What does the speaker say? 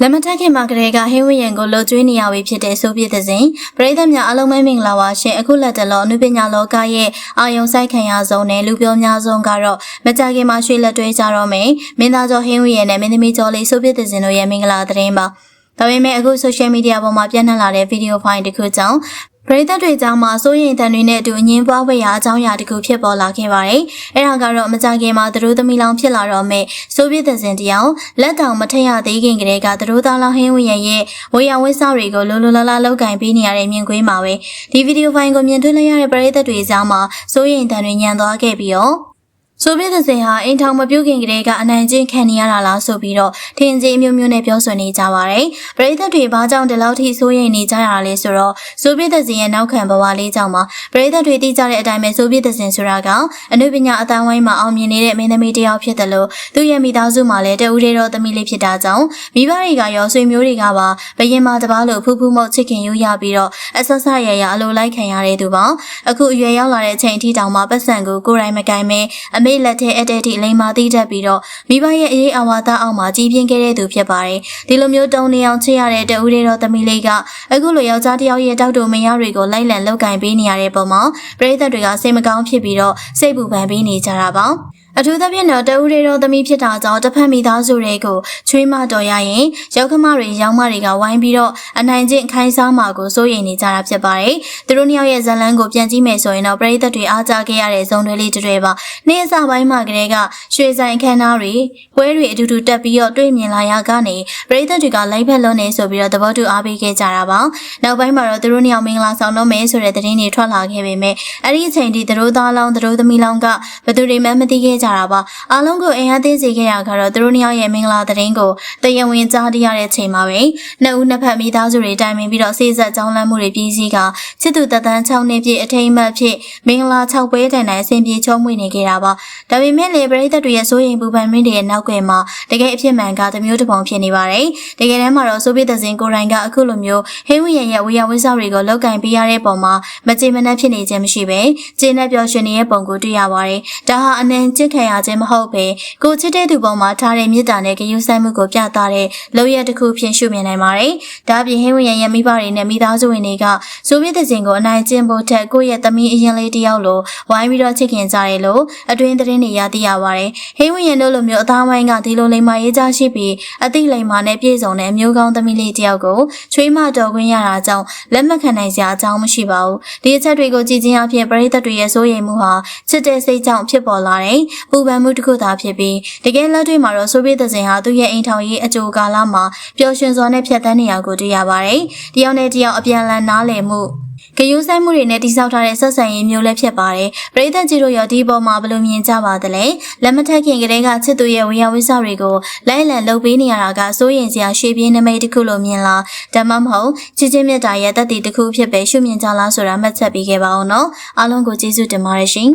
လက်မထက်ခင်မှာကလေးကဟင်းဝရံကိုလှုပ်ကြွေးနေရပြီဖြစ်တဲ့ဆိုပြတဲ့စဉ်ပရိသတ်များအားလုံးပဲမင်္ဂလာပါရှင်အခုလက်တလောအနုပညာလောကရဲ့အာယုံဆိုင်ခံရဆုံးနဲ့လူပြောများဆုံးကတော့မကြခင်မှာရွှေလက်တွဲကြတော့မယ်မင်းသားကျော်ဟင်းဝရံနဲ့မင်းသမီးကျော်လေးဆိုပြတဲ့စဉ်တို့ရဲ့မင်္ဂလာသတင်းပါဒါပေမဲ့အခု social media ပေါ်မှာပြန့်နှံ့လာတဲ့ဗီဒီယိုဖိုင်တစ်ခုကြောင့် ပရိသတ်တွေကြောင့်မှစိုးရိမ်တန်တွေနဲ့အတူအငင်းပွားဝေရာအကြောင်းအရာတစ်ခုဖြစ်ပေါ်လာခဲ့ပါတယ်။အဲဒါကတော့မကြခင်မှာသူတို့သမီးလောင်ဖြစ်လာတော့မဲ့ဆိုဗီယက်သင်တယောက်လက်တောင်မထက်ရသေးခင်ကတည်းကသူတို့သားလောင်ဟင်းဝရရဲ့ဝေယဝိစားတွေကိုလိုလိုလားလားလောက်ကင်ပေးနေရတဲ့မြင်ကွင်းမှာပဲဒီဗီဒီယိုဖိုင်ကိုမြင်တွေ့လိုက်ရတဲ့ပရိသတ်တွေကြောင့်မှစိုးရိမ်တန်တွေညံသွားခဲ့ပြီးတော့ ဆိုဗီယက်သင်ဟာအိမ်ထောင်မပြုတ်ခင်ကတည်းကအနိုင်ကျင့်ခံနေရတာလားဆိုပြီးတော့ထင်ကြီးမျိုးမျိုးနဲ့ပြောဆိုနေကြပါတယ်။ပရိသတ်တွေဘာကြောင့်ဒီလောက်ထိစိုးရိမ်နေကြရလဲဆိုတော့ဆိုဗီယက်သင်ရဲ့နောက်ခံဘဝလေးကြောင့်ပါပရိသတ်တွေသိကြတဲ့အတိုင်းပဲဆိုဗီယက်သင်ဆိုတာကအနုပညာအတန်းဝိုင်းမှာအောင်မြင်နေတဲ့မင်းသမီးတစ်ယောက်ဖြစ်တယ်လို့သူ့ရဲ့မိသားစုမှာလည်းတဦးတည်းသောသမီးလေးဖြစ်တာကြောင့်မိဘတွေကရောဆွေမျိုးတွေကပါဘရင်မတပားလို့ဖူးဖူးမုတ်ချစ်ခင်ယူရပြီးတော့အဆက်ဆက်ရရအလိုလိုက်ခံရတဲ့သူပါအခုအရွယ်ရောက်လာတဲ့အချိန်အထိတောင်မှပတ်စံကိုကိုယ်တိုင်မကင်မဲအမေလက်ထဲအတဲ့ထိလိမ်မာသိတတ်ပြီးတော့မိဘရဲ့အေးအဝါသားအောင်မှာကြီးပြင်းခဲ့တဲ့သူဖြစ်ပါတယ်ဒီလိုမျိုးတုံနေအောင်ချစ်ရတဲ့တဦးတည်းသောသမီးလေးကအခုလိုယောက်ျားတစ်ယောက်ရဲ့တောက်တူမယားတွေကိုလိုက်လံလောက်ကင်ပေးနေရတဲ့ပုံမှာပရိသတ်တွေကစိတ်မကောင်းဖြစ်ပြီးတော့စိတ်ပူပန်ပေးနေကြတာပါ အထူးသဖြင့်တော့တဦးရေတော်သမီးဖြစ်တာကြောင့်တစ်ဖက်မိသားစုတွေကိုချွေးမတော်ရရင်ရောက်ခမတွေရောင်းမတွေကဝိုင်းပြီးတော့အနိုင်ကျင့်ခိုင်းစားမှာကိုစိုးရိမ်နေကြတာဖြစ်ပါတယ်။သူတို့နှစ်ယောက်ရဲ့ဇလန်းကိုပြန်ကြည့်မယ်ဆိုရင်တော့ပရိသတ်တွေအားကြခဲ့ရတဲ့ဇုံတွေလေးတွေပါ။နေ့အစပိုင်းမှာကလေးကရွှေဆိုင်အခမ်းအနားတွေပွဲတွေအတူတူတက်ပြီးတော့တွေ့မြင်လာရကနေပရိသတ်တွေကလိုက်ဖက်လွန်းနေဆိုပြီးတော့သဘောတူအားပေးခဲ့ကြတာပါ။နောက်ပိုင်းမှာတော့သူတို့နှစ်ယောက်မင်္ဂလာဆောင်တော့မယ်ဆိုတဲ့သတင်းတွေထွက်လာခဲ့ပေမဲ့အဲ့ဒီအချိန်ထိသူတို့သားလောင်းသူတို့သမီးလောင်းကဘယ်သူတွေမှမသိခဲ့ကြတာပါအားလုံးကိုအင်အားသေးစေခဲ့ရကတော့သူတို့နှစ်ယောက်ရဲ့မင်္ဂလာသတင်းကိုတရားဝင်ကြားသိရတဲ့ချိန်မှာပဲနှစ်ဦးနှစ်ဖက်မိသားစုတွေတိုင်ပင်ပြီးတော့စေဆက်ကြောင်းလန့်မှုတွေပြီးစီးကချစ်သူတသန်း6နှစ်ပြည့်အထိမ်းအမှတ်ဖြစ်မင်္ဂလာ6ပွဲတိုင်တိုင်အစဉ်ပြေချုံးမွေနေခဲ့တာပါဒါပေမဲ့လေပရိသတ်တွေရဲ့စိုးရိမ်ပူပန်မင်းတွေရဲ့နောက်ွယ်မှာတကယ်အဖြစ်မှန်ကတမျိုးတစ်ပုံဖြစ်နေပါတယ်တကယ်တမ်းမှာတော့ဆိုဗီယက်သင်ကိုရိုင်းကအခုလိုမျိုးဟင်းဝီရဲ့ရဲ့ဝေယဝိစားတွေကိုလောက်ကင်ပေးရတဲ့ပုံမှာမကြေမနက်ဖြစ်နေခြင်းမရှိပဲကျင်းနဲ့ပျော်ရွှင်နေတဲ့ပုံကိုတွေ့ရပါတယ်ဒါဟာအနံကျစ်ခံရခြင်းမဟုတ်ပဲကိုချစ်တဲ့သူပေါ်မှာထားတဲ့မေတ္တာနဲ့ဂရုစိုက်မှုကိုပြသတဲ့လောက်ရတစ်ခုဖြင့်ရှုမြင်နိုင်ပါတယ်။ဒါအပြင်ဟင်းဝင်ရရဲ့မိဘတွေနဲ့မိသားစုဝင်တွေကဆိုဗီယက်တစ်စင်ကိုအနိုင်ကျင့်ဖို့ထက်ကိုယ့်ရဲ့သမီးအရင်လေးတယောက်လိုဝိုင်းပြီးတော့ချစ်ခင်ကြတယ်လို့အတွင်းသတင်းတွေရသိရပါတယ်။ဟင်းဝင်ရတို့လိုမျိုးအသားဝိုင်းကဒီလိုလိမ္မာရေးကြရှိပြီးအသိလိမ္မာနဲ့ပြည့်စုံတဲ့မျိုးကောင်းသမီးလေးတယောက်ကိုချွေးမတော်ခွင့်ရတာကြောင့်လက်မခံနိုင်စရာအကြောင်းမရှိပါဘူး။ဒီအချက်တွေကိုကြည်ချင်းအဖြစ်ပရိသတ်တွေရဲ့စိုးရိမ်မှုဟာချစ်တဲ့စိတ်ကြောင့်ဖြစ်ပေါ်လာတဲ့ပူပန်မှုတစ်ခုသာဖြစ်ပြီးတကယ်လက်တွေ့မှာတော့ဆိုဗီယက်သင်ဟာသူ့ရဲ့အိမ်ထောင်ရေးအကြိုကာလမှာပျော်ရွှင်စွာနဲ့ဖြတ်သန်းနေရကိုတွေ့ရပါတယ်။တယောက်နဲ့တယောက်အပြန်အလှန်နားလည်မှုဂယုဆိုင်မှုတွေနဲ့တိစောက်ထားတဲ့ဆက်ဆံရေးမျိုးလည်းဖြစ်ပါတယ်။ပရိသတ်ကြီးတို့ရောဒီပေါ်မှာဘယ်လိုမြင်ကြပါသလဲ။လက်မထက်ခင်ကတည်းကချစ်သူရဲ့ဝေယဝိဆတွေကိုလိုက်လံလုပ်ပေးနေရတာကစိုးရင်စရာရှေ့ပြေးနမိတ်တစ်ခုလိုမြင်လား။ဒါမှမဟုတ်ချစ်ချင်းမြတ်တာရဲ့တသက်တစ်ခုဖြစ်ပဲရှုမြင်ကြလားဆိုတာမှတ်ချက်ပေးခဲ့ပါအောင်နော်။အားလုံးကိုကျေးဇူးတင်ပါတယ်ရှင်။